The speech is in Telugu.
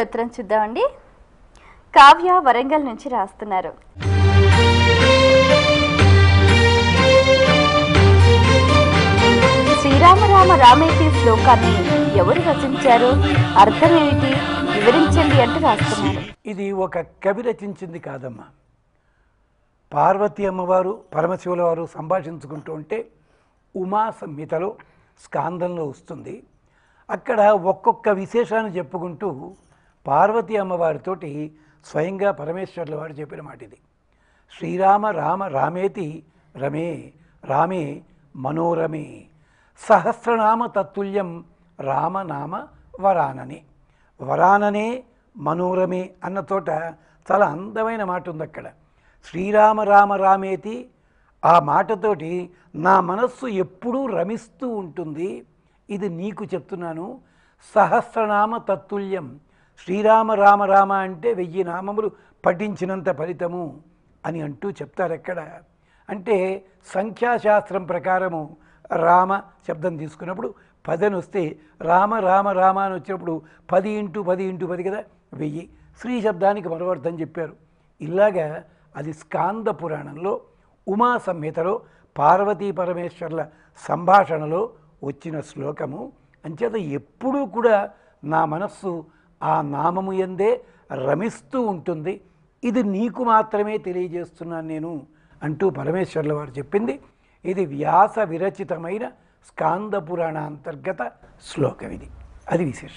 చిత్రం చూద్దామండి. కావ్య వరంగల్ నుంచి రాస్తున్నారు. శ్రీరామరామ రామేతి శ్లోకాన్ని ఎవరు రచించారు? అర్థం ఏమిటి? వివరించండి అంటూ రాస్తున్నారు. ఇది ఒక కవి రచించింది కాదమ్మా. పార్వతీ అమ్మవారు పరమశివుల వారు సంభాషించుకుంటూ ఉంటే ఉమా సంహితలో స్కాందంలో వస్తుంది. అక్కడ ఒక్కొక్క విశేషాన్ని చెప్పుకుంటూ పార్వతీ అమ్మవారితోటి స్వయంగా పరమేశ్వర్ల వారు చెప్పిన మాట ఇది. శ్రీరామ రామ రామేతి రమే రామే మనోరమే సహస్రనామ తత్తుల్యం రామనామ వరాననే. వరాననే మనోరమే అన్న చోట చాలా అందమైన మాట ఉంది అక్కడ శ్రీరామ రామ రామేతి ఆ మాటతోటి నా మనస్సు ఎప్పుడూ రమిస్తూ ఉంటుంది. ఇది నీకు చెప్తున్నాను. సహస్రనామ తత్తుల్యం శ్రీరామ రామ రామ అంటే వెయ్యి నామములు పఠించినంత ఫలితము అని అంటూ చెప్తారు ఎక్కడ అంటే సంఖ్యాశాస్త్రం ప్రకారము రామ శబ్దం తీసుకున్నప్పుడు పదని వస్తే రామ రామ రామ అని వచ్చినప్పుడు పది ఇంటూ పది ఇంటూ పది కదా? వెయ్యి. శ్రీ శబ్దానికి మరో అర్థం చెప్పారు. ఇలాగా అది స్కాంద పురాణంలో ఉమా సంహితలో పార్వతీ పరమేశ్వర్ల సంభాషణలో వచ్చిన శ్లోకము. అంచేత ఎప్పుడూ కూడా నా మనస్సు ఆ నామము ఎందే రమిస్తూ ఉంటుంది. ఇది నీకు మాత్రమే తెలియజేస్తున్నాను నేను అంటూ పరమేశ్వర్ల వారు చెప్పింది. ఇది వ్యాస విరచితమైన స్కాంద పురాణ అంతర్గత శ్లోకం ఇది. అది విశేషం.